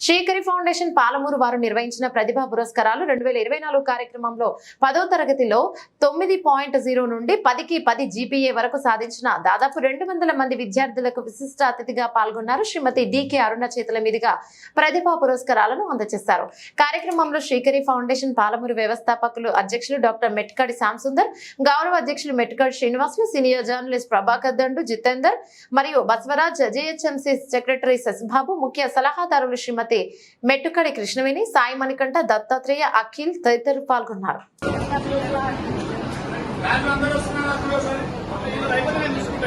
Srikari foundation Palamuru వారు నిర్వహించిన ప్రతిభా పురస్కారాలు రెండు వేల ఇరవై నాలుగు కార్యక్రమంలో పదో తరగతిలో తొమ్మిది పాయింట్ జీరో నుండి పదికి పది జీపీఏ వరకు సాధించిన దాదాపు రెండు వందల మంది విద్యార్థులకు విశిష్ట అతిథిగా పాల్గొన్నారు. శ్రీమతి డికే అరుణ చేతుల మీదుగా ప్రతిభా పురస్కారాలను అందజేశారు. కార్యక్రమంలో శ్రీకరి ఫౌండేషన్ పాలమూరు వ్యవస్థాపకులు అధ్యక్షులు డాక్టర్ మెట్కడి శ్యామసుందర్ గౌరవ అధ్యక్షులు మెట్కడి శ్రీనివాసులు సీనియర్ జర్నలిస్ట్ ప్రభాకర్ దండు జితేందర్ మరియు బస్వరాజ్ జేహెచ్ఎంసీ సెక్రటరీ శశిబాబు ముఖ్య సలహాదారులు శ్రీమతి మెట్టుకడి కృష్ణవేణి సాయి మణికంఠ దత్తాత్రేయ అఖిల్ తదితరులు పాల్గొన్నారు. బ్యాగ్ అందరూ తీసుకోండి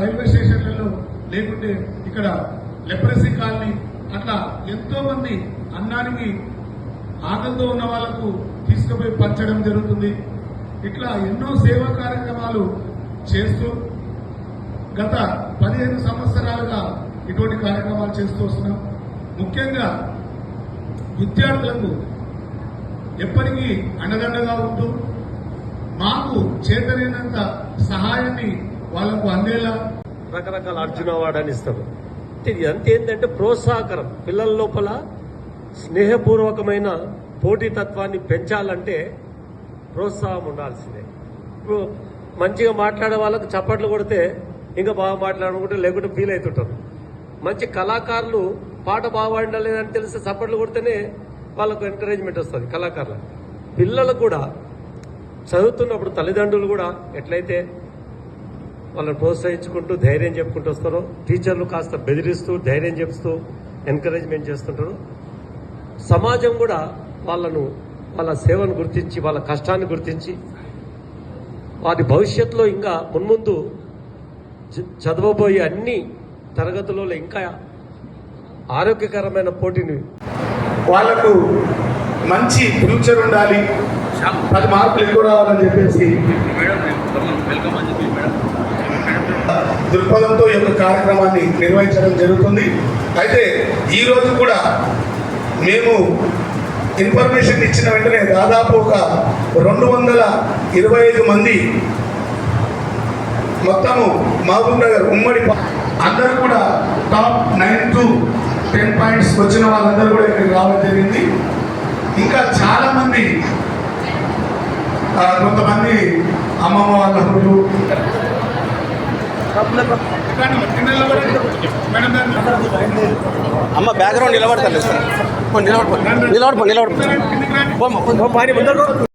రైల్వే స్టేషన్లలో లేకుంటే ఇక్కడ లెప్రసీ కాలనీ అట్లా ఎంతో మంది అన్నానికి ఆకలితో ఉన్న వాళ్ళకు తీసుకుపోయి పంచడం జరుగుతుంది. ఇట్లా ఎన్నో సేవా కార్యక్రమాలు చేస్తూ గత పదిహేను సంవత్సరాలుగా ఇటువంటి కార్యక్రమాలు చేస్తూ వస్తున్నాం. ముఖ్యంగా విద్యార్థులకు ఎప్పటికీ అండదండగా ఉంటూ మాకు చేతనైనంత సహాయాన్ని వాళ్ళకు అందేలా రకరకాల అర్జున అవార్డు అని ఇస్తారు ఇది అంతే ఏంటంటే ప్రోత్సాహకరం. పిల్లల లోపల స్నేహపూర్వకమైన పోటీతత్వాన్ని పెంచాలంటే ప్రోత్సాహం ఉండాల్సిందే. ఇప్పుడు మంచిగా మాట్లాడే వాళ్ళకు చప్పట్లు కొడితే ఇంకా బాగా మాట్లాడుకుంటే లేకుంటే ఫీల్ అవుతుంటారు. మంచి కళాకారులు పాట బాగా పాడలేదని తెలిస్తే చప్పట్లు కొడితేనే వాళ్ళకు ఎంకరేజ్మెంట్ వస్తుంది కళాకారులు పిల్లలు కూడా చదువుతున్నప్పుడు తల్లిదండ్రులు కూడా ఎట్లయితే వాళ్ళని ప్రోత్సహించుకుంటూ ధైర్యం చెప్పుకుంటూ వస్తారో టీచర్లు కాస్త బెదిరిస్తూ ధైర్యం చెప్తూ ఎంకరేజ్మెంట్ చేస్తుంటారు సమాజం కూడా వాళ్ళను వాళ్ళ సేవను గుర్తించి వాళ్ళ కష్టాన్ని గుర్తించి వారి భవిష్యత్తులో ఇంకా మున్ముందు చ- చదవబోయే అన్ని తరగతులలో ఇంకా ఆరోగ్యకరమైన పోటీని వాళ్ళకు మంచి ఫ్యూచర్ ఉండాలి. పది మార్కులు ఎక్కువ రావాలని చెప్పేసి దృక్పథంతో ఈ యొక్క కార్యక్రమాన్ని నిర్వహించడం జరుగుతుంది. అయితే ఈరోజు కూడా మేము ఇన్ఫర్మేషన్ ఇచ్చిన వెంటనే దాదాపు ఒక రెండు వందల ఇరవై ఐదు మంది మొత్తము మహబూబ్ నగర్ ఉమ్మడి అందరూ కూడా top nine to ten points వచ్చిన వాళ్ళందరూ కూడా ఇక్కడికి రావడం జరిగింది. ఇంకా చాలా మంది ఆ, కొంతమంది అమ్మమ్మ వాళ్ళ ఊళ్ళు. అమ్మ బ్యాక్గ్రౌండ్ నిలబడతాను నిలబడిపో నిలబడిపో నిలబడిపో